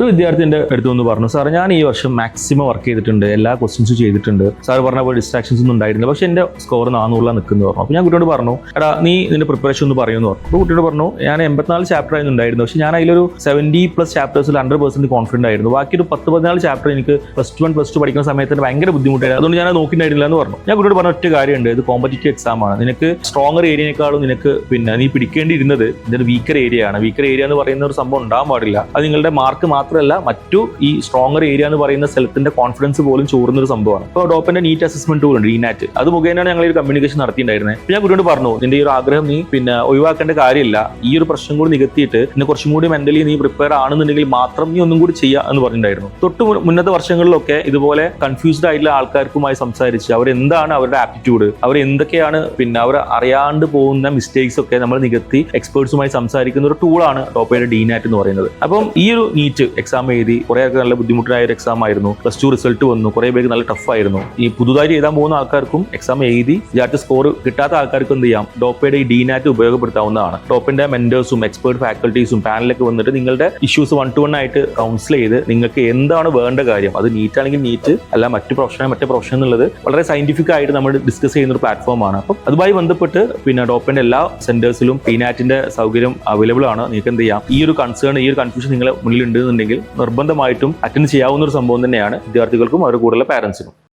ഒരു വിദ്യാർത്ഥി എന്റെ അടുത്ത് വന്ന് പറഞ്ഞു സാർ ഞാൻ ഈ വർഷം മാക്സിമം വർക്ക് ചെയ്തിട്ടുണ്ട് എല്ലാ ക്വസ്റ്റ്യൻസും ചെയ്തിട്ടുണ്ട്. സാർ പറഞ്ഞ പോലെ ഡിസ്ട്രാക്ഷൻസ് ഒന്നും ഉണ്ടായിരുന്നില്ല. പക്ഷേ എന്റെ സ്കോർ നാനൂറിലാണ് നിൽക്കുന്നത് പറഞ്ഞു. അപ്പോൾ ഞാൻ കുട്ടിയോട് പറഞ്ഞു എടാ നീ ഇതിന്റെ പ്രിപ്പറേഷൻ ഒന്ന് പറയുമെന്ന് പറഞ്ഞു. അപ്പോൾ കുട്ടിയോട് പറഞ്ഞു ഞാൻ എൺപത്തിനാല് ചാപ്റ്റർ ആയിരുന്നു ഉണ്ടായിരുന്നു പക്ഷേ ഞാൻ അതിലൊരു സെവന്റി പ്ലസ് ചാപ്റ്റേഴ്സിൽ ഹൺഡ്രഡ് പെർസെന്റ് കോൺഫിഡന്റ് ആയിരുന്നു. ബാക്കി ഒരു പത്ത് പതിനാല് ചാപ്റ്റർ എനിക്ക് പ്ലസ് വൺ പ്ലസ് ടു പഠിക്കുന്ന സമയത്ത് ഭയങ്കര ബുദ്ധിമുട്ടായിരുന്നു. അതുകൊണ്ട് ഞാൻ നോക്കിയിട്ടുണ്ടായിരുന്നില്ല എന്ന് പറഞ്ഞു. ഞാൻ കുട്ടിയോട് പറഞ്ഞ ഒറ്റ കാര്യമുണ്ട്. ഇത് കോമ്പറ്റേറ്റീവ് എക്സാം ആണ്. നിനക്ക് സ്ട്രോങ്ങർ ഏരിയനേക്കാളും നിനക്ക് പിന്നെ നീ പിടിക്കേണ്ടിയിരുന്നത് ഇതിന്റെ വീക്കർ ഏരിയ ആണ്. വീക്കർ ഏരിയ എന്ന് പറയുന്ന ഒരു സംഭവം ഉണ്ടാകാൻ പാടില്ല. അത് നിങ്ങളുടെ മാർക്ക് മാത്രമല്ല മറ്റു ഈ സ്ട്രോങ്ങർ ഏരിയ എന്ന് പറയുന്ന സ്ഥലത്തിന്റെ കോൺഫിഡൻസ് പോലും ചോറുന്ന ഒരു സംഭവമാണ്. ഇപ്പോൾ ഡോപ്പിന്റെ നീറ്റ് അസസ്മെന്റ് ടൂൾ ഉണ്ട് ഈ നാറ്റ് അത് മുഖേനയാണ് ഞങ്ങൾ ഒരു കമ്മ്യൂണിക്കേഷൻ നടത്തിയിട്ടുണ്ടായിരുന്നത് ഞാൻ കുട്ടിയോട് പറഞ്ഞു നിന്റെ ഈ ഒരു ആഗ്രഹം നീ പിന്നെ ഒഴിവാക്കേണ്ട കാര്യമില്ല. ഈ ഒരു പ്രശ്നം കൂടി നികത്തിയിട്ട് നിന്നെ കുറച്ചും കൂടി മെന്റലി നീ പ്രിപ്പയർ ആണെന്നുണ്ടെങ്കിൽ മാത്രം നീ ഒന്നും കൂടി ചെയ്യാ എന്ന് പറഞ്ഞിട്ടുണ്ടായിരുന്നു. തൊട്ട് മുന്നത്തെ വർഷങ്ങളിലൊക്കെ ഇതുപോലെ കൺഫ്യൂസ്ഡ് ആയിട്ടുള്ള ആൾക്കാർക്കുമായി സംസാരിച്ച് അവരെന്താണ് അവരുടെ ആപ്റ്റിറ്റ്യൂഡ് അവർ എന്തൊക്കെയാണ് പിന്നെ അവർ അറിയാണ്ട് പോകുന്ന മിസ്റ്റേക്സ് ഒക്കെ നമ്മൾ നികത്തി എക്സ്പേർട്സുമായി സംസാരിക്കുന്ന ഒരു ടൂളാണ് ടോപ്പയുടെ ഡീനാറ്റ് എന്ന് പറയുന്നത്. അപ്പം ഈ ഒരു നീറ്റ് എക്സാം എഴുതി കുറെ ആൾക്കാർ നല്ല ബുദ്ധിമുട്ടായ ഒരു എക്സാം ആയിരുന്നു. പ്ലസ് ടു റിസൾട്ട് വന്നു. കുറെ പേർക്ക് നല്ല ടഫ് ആയിരുന്നു. ഈ പുതുതായി എഴുതാൻ പോകുന്ന ആൾക്കാർക്കും എക്സാം എഴുതി വിചാരിച്ച സ്കോർ കിട്ടാത്ത ആൾക്കാർക്ക് എന്ത് ചെയ്യാം? ടോപ്പയുടെ ഈ ഡീനാറ്റ് ഉപയോഗപ്പെടുത്താവുന്നതാണ്. ടോപ്പിന്റെ മെന്റേഴ്സും എക്സ്പേർട്ട് ഫാക്കൽറ്റീസും പാനലൊക്കെ വന്നിട്ട് നിങ്ങളുടെ ഇഷ്യൂസ് വൺ ടു വൺ ആയിട്ട് കൗൺസിൽ ചെയ്ത് നിങ്ങൾക്ക് എന്താണ് വേണ്ട കാര്യം? അത് നീറ്റ് ആണെങ്കിൽ നീറ്റ് അല്ല മറ്റ് പ്രൊഫഷൻ മറ്റേ പ്രൊഫഷൻ എന്നുള്ളത് വളരെ സയന്റിഫിക് ആയിട്ട് നമ്മൾ ഡിസ്കസ് ചെയ്യുന്ന ഒരു പ്ലാറ്റ്ഫോമാണ് അപ്പം അതുമായി ബന്ധപ്പെട്ട് പിന്നെ ഡോപ്പിന്റെ എല്ലാ സെന്റേഴ്സിലും പീനാറ്റിന്റെ സൗകര്യം അവൈലബിൾ ആണ്. നിങ്ങൾക്ക് എന്ത് ചെയ്യാം? ഈ ഒരു കൺസേൺ ഈ ഒരു കൺഫ്യൂഷൻ നിങ്ങളെ മുന്നിൽ ഉണ്ടെന്നുണ്ടെങ്കിൽ നിർബന്ധമായിട്ടും അറ്റൻഡ് ചെയ്യാവുന്ന ഒരു സംഭവം തന്നെയാണ് വിദ്യാർത്ഥികൾക്കും അവരുടെ കൂടെയുള്ള പാരന്റ്സിനും